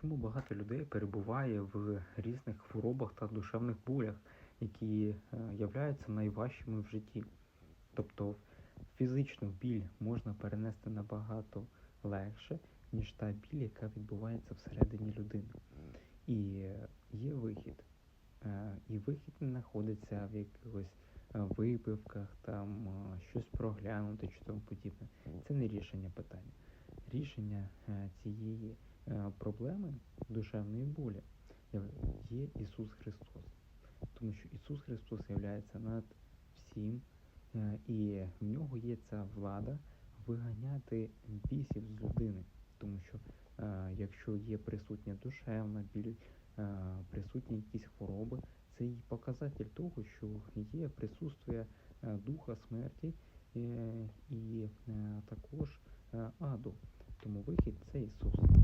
чому багато людей перебуває в різних хворобах та душевних болях, які е, являються найважчими в житті. Тобто фізичну біль можна перенести набагато легше, ніж та біль, яка відбувається всередині людини. І є вихід. Е, І вихід не знаходиться в якихось е, випивках, там щось проглянути чи тому подібне. Це не рішення питання. Рішення цієї проблеми душевної болі є Ісус Христос. Тому що Ісус Христос є над всім, е, і в нього є ця влада виганяти бісів з людини. Тому що е, якщо є присутня душевна біль, е, присутні якісь хвороби, це і показатель того, що є присутствие е, духа смерті е, і е, також е, аду. Тому вихід це Ісус.